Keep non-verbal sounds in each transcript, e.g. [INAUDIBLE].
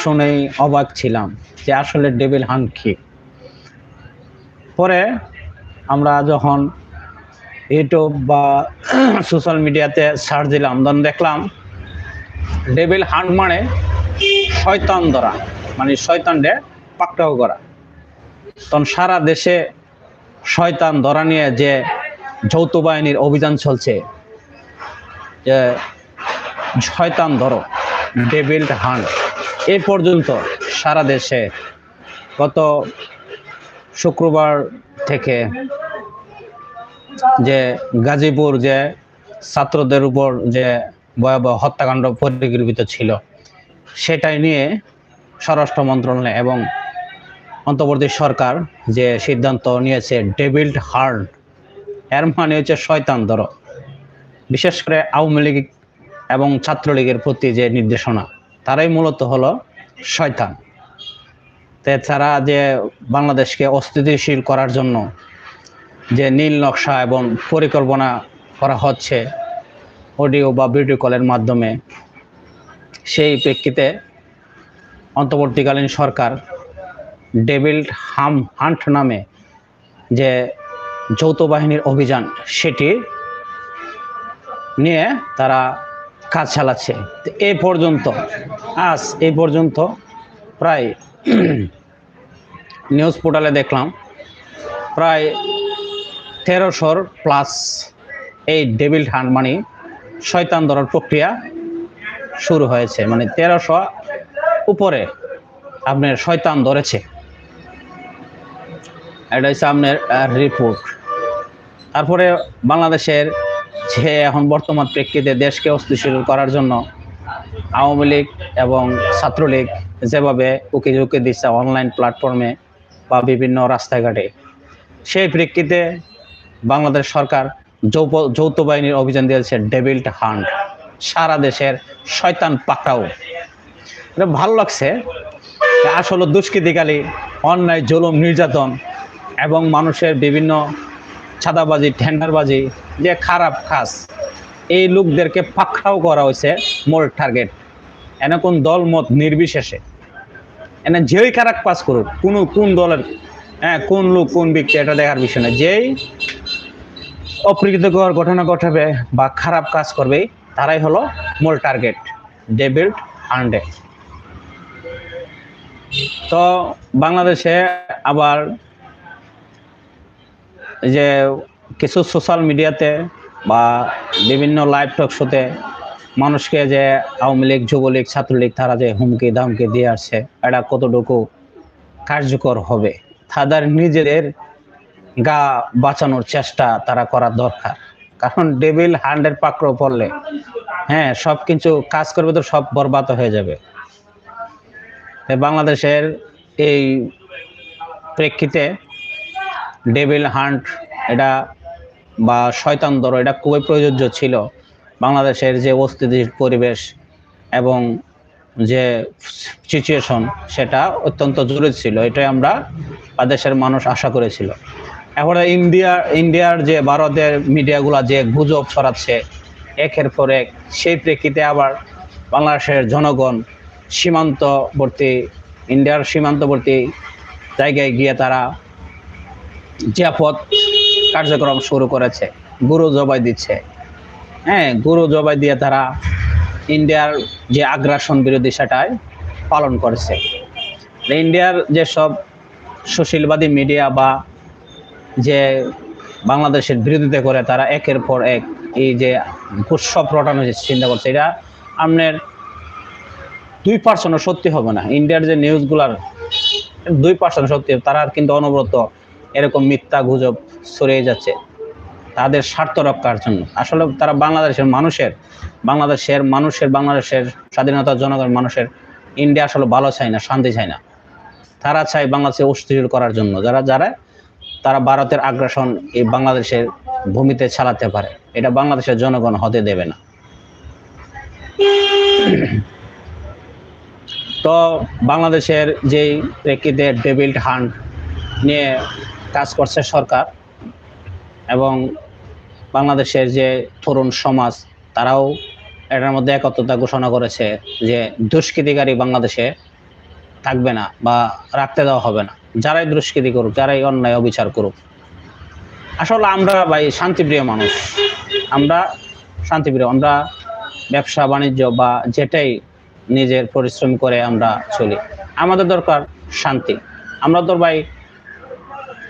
শুনেই অবাক ছিলাম যে আসলে ডেভিল হান্ট কি। পরে আমরা যখন ইউটিউব বা সোশ্যাল মিডিয়াতে সার্চ দিলাম, তখন দেখলাম ডেভিল হান্ট মানে শয়তান ধরা মানে শয়তানরে পাকড়াও করা। তখন সারা দেশে শয়তান ধরা নিয়ে যে যৌথ বাহিনীর অভিযান চলছে, যে শয়তান ধরো, ডেভিল হান্ট। এ পর্যন্ত সারা দেশে গত শুক্রবার থেকে যে গাজীপুর যে ছাত্রদের উপর যে ভয়াবহ হত্যাকাণ্ড পরিকল্পিত ছিল, সেটাই নিয়ে স্বরাষ্ট্র মন্ত্রণালয় এবং অন্তর্বর্তী সরকার যে সিদ্ধান্ত নিয়েছে ডেভিল্ড হার্ট এর মানে হচ্ছে শয়তান ধরো। বিশেষ করে আওয়ামী লীগ এবং ছাত্রলীগের প্রতি যে নির্দেশনা, তারাই মূলত হলো শয়তান। তো তারা যে বাংলাদেশকে অস্থিতিশীল করার জন্য যে নীল নকশা এবং পরিকল্পনা করা হচ্ছে অডিও বা ভিডিও কলের মাধ্যমে, সেই প্রেক্ষিতে অন্তর্বর্তীকালীন সরকার ডেভিল হাম হান্ট নামে যে যৌথ বাহিনীর অভিযান, সেটি নিয়ে তারা কাজ চালাচ্ছে। এ পর্যন্ত, আজ এ পর্যন্ত প্রায় [CLEARS THROAT] নিউজ পোর্টালে দেখলাম, প্রায় তেরোশোর প্লাস এই ডেভিল হান্ট মানে শয়তান ধরার প্রক্রিয়া শুরু হয়েছে। মানে তেরোশো উপরে আপনার শয়তান ধরেছে। এটা হচ্ছে আপনার রিপোর্ট তারপরে বাংলাদেশের যে এখন বর্তমান প্রেক্ষিতে দেশকে অস্থিতিশীল করার জন্য আওয়ামী লীগ এবং ছাত্রলীগ যেভাবে উকি ঝুঁকি দিচ্ছে অনলাইন প্ল্যাটফর্মে বা বিভিন্ন রাস্তাঘাটে, সেই প্রেক্ষিতে বাংলাদেশ সরকার যৌথ বাহিনীর অভিযান দিয়েছে ডেভিল্ট হান্ট। সারা দেশের শয়তান পাকড়াও। এটা ভালো লাগছে আসলে দুষ্কৃতিকালী অন্যায়, জুলুম, নির্যাতন এবং মানুষের বিভিন্ন ছাদাবাজি টেন্ডারবাজি, যে খারাপ কাজ, এই লোকদেরকে পাকড়াও করা হয়েছে মোর টার্গেট এনে কোন দল মত নির্বিশেষে। এনে যেই খারাপ কাজ করুক, কোন কোন দলের হ্যাঁ কোন লোক, কোন ব্যক্তি, এটা দেখার বিষয় না। যেই অপ্রীতিকর ঘটনা ঘটাবে বা খারাপ কাজ করবে, তারাই হলো মূল টার্গেট ডেভিড হান্ডে তো বাংলাদেশে আবার যে কিছু সোশ্যাল মিডিয়াতে বা বিভিন্ন লাইভ টক শোতে মানুষকে যে আওয়ামী লীগ, যুবলীগ, ছাত্রলীগ তারা যে হুমকি ধামকি দিয়ে আসছে, এটা কতটুকু কার্যকর হবে? তাদের নিজেদের গা বাঁচানোর চেষ্টা তারা করা দরকার। কারণ ডেভিল হান্ডের পাকড়ো পড়লে হ্যাঁ সব কিছু কাজ করবে তো সব বরবাদ হয়ে যাবে। বাংলাদেশের এই প্রেক্ষিতে ডেভিল হান্ট, এটা বা শয়তান দর, এটা খুবই প্রযোজ্য ছিল বাংলাদেশের যে অস্থিতিশীল পরিবেশ এবং যে সিচুয়েশন সেটা অত্যন্ত জরুরি ছিল। এটাই আমরা দেশের মানুষ আশা করেছিল। এখন ইন্ডিয়া, ইন্ডিয়ার যে ভারতের মিডিয়াগুলা যে গুজব ছড়াচ্ছে, একের পর এক, সেই প্রেক্ষিতে আবার বাংলাদেশের জনগণ সীমান্তবর্তী, ইন্ডিয়ার সীমান্তবর্তী জায়গায় গিয়ে তারা জিয়াপথ কার্যক্রম শুরু করেছে, গুরু জবাই দিচ্ছে। হ্যাঁ গুরু জবাই দিয়ে তারা ইন্ডিয়ার যে আগ্রাসন বিরোধী সেটাই পালন করেছে। ইন্ডিয়ার যেসব সুশীলবাদী মিডিয়া বা যে বাংলাদেশের বিরোধিতা করে তারা একের পর এক এই যে উৎসব রটানো যে চিন্তা করছে, এটা আপনার দুই পার্সেন্টও সত্যি হবে না। ইন্ডিয়ার যে নিউজগুলার দুই পার্সেন্ট সত্যি তারা কিন্তু অনবরত এরকম মিথ্যা গুজব ছড়িয়ে যাচ্ছে। তাদের স্বার্থ রক্ষার জন্য। আসলে তারা বাংলাদেশের মানুষের বাংলাদেশের মানুষের, বাংলাদেশের স্বাধীনতা জনগণ মানুষের ইন্ডিয়া আসলে ভালো চায় না, শান্তি চায় না। তারা চায় বাংলাদেশে অস্থির করার জন্য। যারা যারা, তারা ভারতের আগ্রাসন এই বাংলাদেশের ভূমিতে চালাতে পারে। এটা বাংলাদেশের জনগণ হতে দেবে না। তো বাংলাদেশের যেই প্রেক্ষিতে ডেভিল্ড হান্ট নিয়ে কাজ করছে সরকার এবং বাংলাদেশের যে তরুণ সমাজ, তারাও এটার মধ্যে একত্রতা ঘোষণা করেছে যে দুষ্কৃতিকারী বাংলাদেশে থাকবে না বা রাখতে দেওয়া হবে না। যারাই দুষ্কৃতি করুক, যারাই অন্যায় অবিচার করুক। আসলে আমরা ভাই শান্তিপ্রিয় মানুষ। আমরা শান্তিপ্রিয়, আমরা ব্যবসা, বাণিজ্য বা যেটাই নিজের পরিশ্রম করে আমরা চলি। আমাদের দরকার শান্তি। আমরা তো ভাই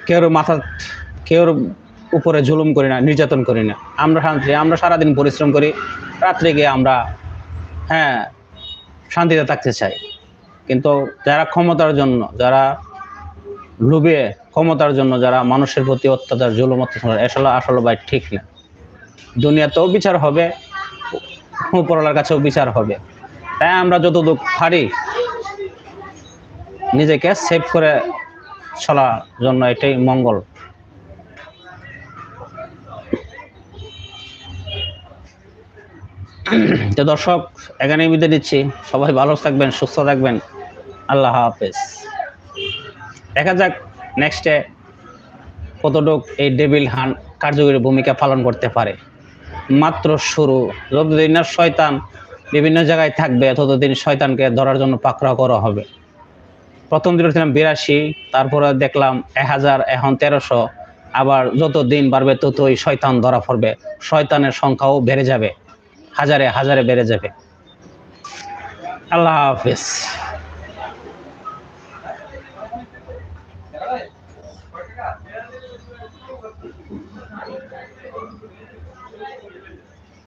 কেউর মাথা, কেউর উপরে জুলুম করি না, নির্যাতন করি না। আমরা শান্তি, আমরা সারাদিন পরিশ্রম করি, রাত্রে গিয়ে আমরা হ্যাঁ শান্তিতে থাকতে চাই। কিন্তু যারা ক্ষমতার জন্য, যারা লুবিয়ে ক্ষমতার জন্য, যারা মানুষের প্রতি অত্যাচার, জুলুম, অত্যাচার আসলে আসলে ভাই ঠিক না। দুনিয়াতেও বিচার হবে, উপরওয়ালার কাছেও বিচার হবে। তাই আমরা যতটুকু পারি, নিজেকে সেভ করে চলার জন্য এটাই মঙ্গল। তো দর্শক এখানে বিদায় দিচ্ছি সবাই ভালো থাকবেন, সুস্থ থাকবেন। আল্লাহ হাফেজ। দেখা যাক নেক্সটে কতটুক এই ডেভিল হান কার্যকরী ভূমিকা পালন করতে পারে। মাত্র শুরু। যতদিন না শয়তান বিভিন্ন জায়গায় থাকবে, ততদিন শয়তানকে ধরার জন্য পাকড়াও করা হবে। প্রথম দিন ছিলাম বিরাশি, তারপরে দেখলাম এক হাজার এখন তেরোশো। আবার যত দিন বাড়বে, ততই শয়তান ধরা পড়বে। শয়তানের সংখ্যাও বেড়ে যাবে। হাজারে হাজারে বেড়ে যাবে। আল্লাহ হাফিজ।